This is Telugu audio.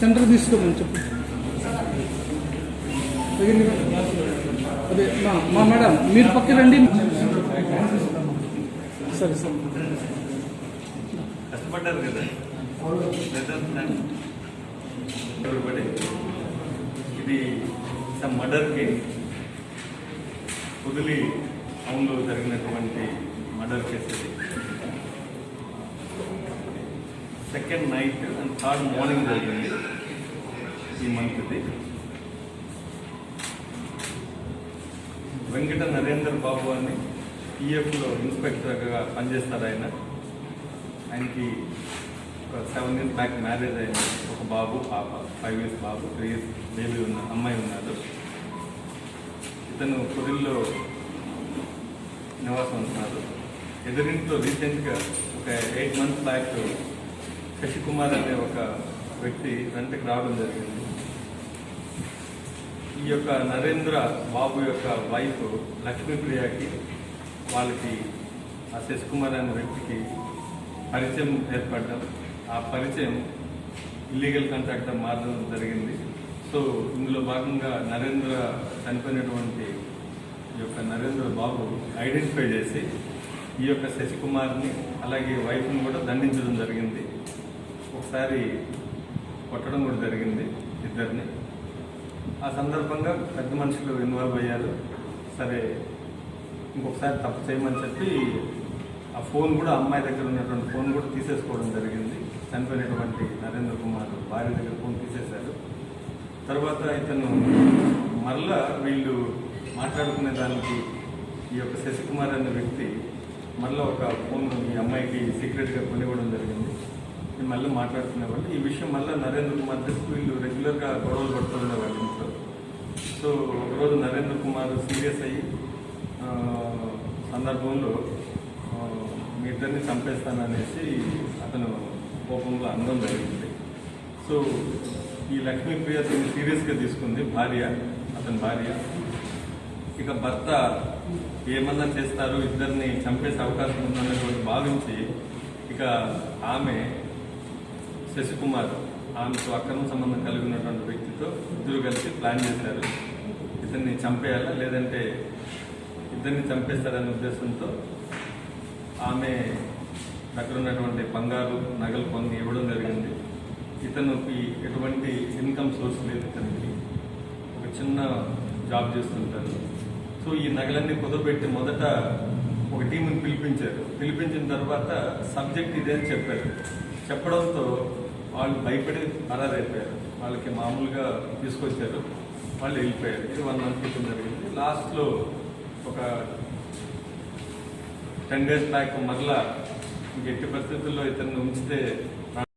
సెంటర్ తీసుకోమని చెప్పు. అదే మా మేడం మీరు పక్క రండి. సరే సార్. కష్టపడ్డారు కదా. ఇది మర్డర్కి కుదిలి టౌన్లో జరిగినటువంటి murder case second night and third morning జరిగింది ఈ మంత్ది వెంకట నరేందర్ బాబు అని పిఎఫ్లో ఇన్స్పెక్టర్గా పనిచేస్తారు ఆయన. ఆయనకి ఒక సెవెన్ ఇయర్స్ బ్యాక్ మ్యారేజ్ అయింది. ఒక బాబు పాప ఫైవ్ ఇయర్స్ బాబు త్రీ ఇయర్స్ బేబీ ఉన్న అమ్మాయి ఉన్నారు ఇతను కుదిల్లో నివాసం ఉంటున్నారు ఎదురింట్లో రీసెంట్గా ఒక ఎయిట్ మంత్స్ బ్యాక్ శశికుమార్ అనే ఒక వ్యక్తి వెంటకి రావడం జరిగింది. ఈ యొక్క నరేంద్ర బాబు యొక్క వైఫ్ లక్ష్మీప్రియకి వాళ్ళకి ఆ శశికుమార్ అనే వ్యక్తికి పరిచయం ఏర్పడ్డం. ఆ పరిచయం ఇల్లీగల్ కాంట్రాక్టర్ మారడం జరిగింది. సో ఇందులో భాగంగా నరేంద్ర చనిపోయినటువంటి ఈ యొక్క నరేంద్ర బాబు ఐడెంటిఫై చేసి ఈ యొక్క శశికుమార్ని అలాగే వైఫ్ని కూడా దండించడం జరిగింది. ఒకసారి కొట్టడం కూడా జరిగింది ఇద్దరిని. ఆ సందర్భంగా పెద్ద మనుషులు ఇన్వాల్వ్ అయ్యారు. సరే ఇంకొకసారి తప్పు చేయమని చెప్పి ఆ ఫోన్ కూడా అమ్మాయి దగ్గర ఉన్నటువంటి ఫోన్ కూడా తీసేసుకోవడం జరిగింది. చనిపోయినటువంటి నరేంద్ర కుమార్ భార్య దగ్గర ఫోన్ తీసేశారు. తర్వాత ఇతను మరలా వీళ్ళు మాట్లాడుకునే దానికి ఈ యొక్క శశికుమార్ అనే వ్యక్తి మరలా ఒక ఫోన్ ఈ అమ్మాయికి సీక్రెట్గా కొనివ్వడం జరిగింది. నేను మళ్ళీ మాట్లాడుకునేవాళ్ళు. ఈ విషయం మళ్ళీ నరేంద్ర కుమార్ దగ్గర వీళ్ళు రెగ్యులర్గా గొడవలు పడుతుండేవాళ్ళు ఇంట్లో సో ఒకరోజు నరేంద్ర కుమార్ సీరియస్ అయ్యి సందర్భంలో మీ ఇద్దరిని చంపేస్తాననేసి అతను కోపంలో అందం జరిగింది. సో ఈ లక్ష్మీప్రియ అతను సీరియస్గా తీసుకుంది భార్య అతని భార్య. ఇక భర్త ఏమన్నా చేస్తారు ఇద్దరిని చంపేసే అవకాశం ఉందనేటువంటి భావించి ఇక ఆమె శశికుమార్ ఆమెకు అక్రమ సంబంధం కలిగి ఉన్నటువంటి వ్యక్తితో ఇద్దరు కలిసి ప్లాన్ చేశారు. ఇతన్ని చంపేయాలా? లేదంటే ఇద్దరిని చంపేస్తారనే ఉద్దేశంతో ఆమె దగ్గర ఉన్నటువంటి బంగారు నగలు కొన్ని ఇవ్వడం జరిగింది. ఇతనికి ఎటువంటి ఇన్కమ్ సోర్స్ లేదు ఇతనికి. ఒక చిన్న జాబ్ చేస్తుంటారు. సో ఈ నగలన్నీ కుదరబెట్టి మొదట ఒక టీంని పిలిపించారు. పిలిపించిన తర్వాత సబ్జెక్ట్ ఇదే అని చెప్పారు. చెప్పడంతో వాళ్ళు భయపడి పరారైపోయారు వాళ్ళకి మామూలుగా తీసుకొచ్చారు. వాళ్ళు వెళ్ళిపోయారు. ఇది వన్ మంత్ క్రితం జరిగింది. లాస్ట్లో ఒక టెన్ డేస్ బ్యాక్ మరలా ఇంక ఎట్టి పరిస్థితుల్లో ఇతన్ని ఉంచితే